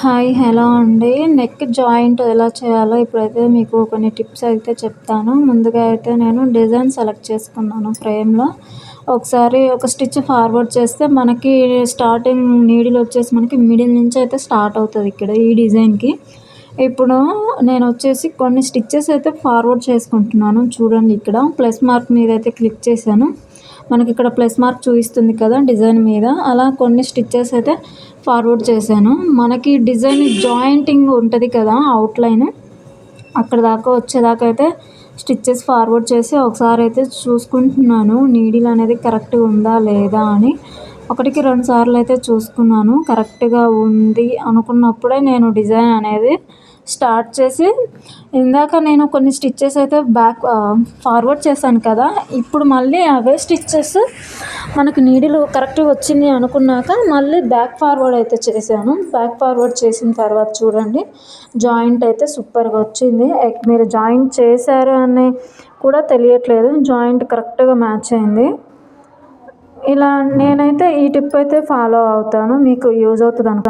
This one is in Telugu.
హాయ్ హలో అండి. నెక్ జాయింట్ ఎలా చేయాలో ఇప్పుడైతే మీకు కొన్ని టిప్స్ అయితే చెప్తాను. ముందుగా అయితే నేను డిజైన్ సెలెక్ట్ చేసుకున్నాను ఫ్రేమ్లో. ఒకసారి ఒక స్టిచ్ ఫార్వర్డ్ చేస్తే మనకి స్టార్టింగ్ నీడిల్ వచ్చేసి మనకి మిడిల్ నుంచి అయితే స్టార్ట్ అవుతుంది ఇక్కడ ఈ డిజైన్కి. ఇప్పుడు నేను వచ్చేసి కొన్ని స్టిచ్చెస్ అయితే ఫార్వర్డ్ చేసుకుంటున్నాను. చూడండి ఇక్కడ ప్లస్ మార్క్ మీద అయితే క్లిక్ చేశాను. మనకి ఇక్కడ ప్లస్ మార్క్ చూపిస్తుంది కదా డిజైన్ మీద. అలా కొన్ని స్టిచ్చెస్ అయితే ఫార్వర్డ్ చేశాను. మనకి డిజైన్ జాయింటింగ్ ఉంటుంది కదా అవుట్లైన్. అక్కడ దాకా వచ్చేదాకా అయితే స్టిచ్చెస్ ఫార్వర్డ్ చేసి ఒకసారి అయితే చూసుకుంటున్నాను. నీడిల్ అనేది కరెక్ట్గా ఉందా లేదా అని. ఒకటికి రెండు సార్లు అయితే చూసుకున్నాను. కరెక్ట్గా ఉంది అనుకున్నప్పుడే నేను డిజైన్ అనేది స్టార్ట్ చేసి ఇందాక నేను కొన్ని స్టిచ్చెస్ అయితే బ్యాక్ ఫార్వర్డ్ చేశాను కదా ఇప్పుడు మళ్ళీ అవే స్టిచ్చెస్ మనకు నీడిలు కరెక్ట్గా వచ్చింది అనుకున్నాక మళ్ళీ బ్యాక్ ఫార్వర్డ్ అయితే చేశాను. బ్యాక్ ఫార్వర్డ్ చేసిన తర్వాత చూడండి జాయింట్ అయితే సూపర్గా వచ్చింది. మీరు జాయింట్ చేశారు అని కూడా తెలియట్లేదు జాయింట్ కరెక్ట్గా మ్యాచ్ అయింది. ఇలా నేనైతే ఈ టిప్ అయితే ఫాలో అవుతాను మీకు యూజ్ అవుతుంది అనుకుంటున్నాను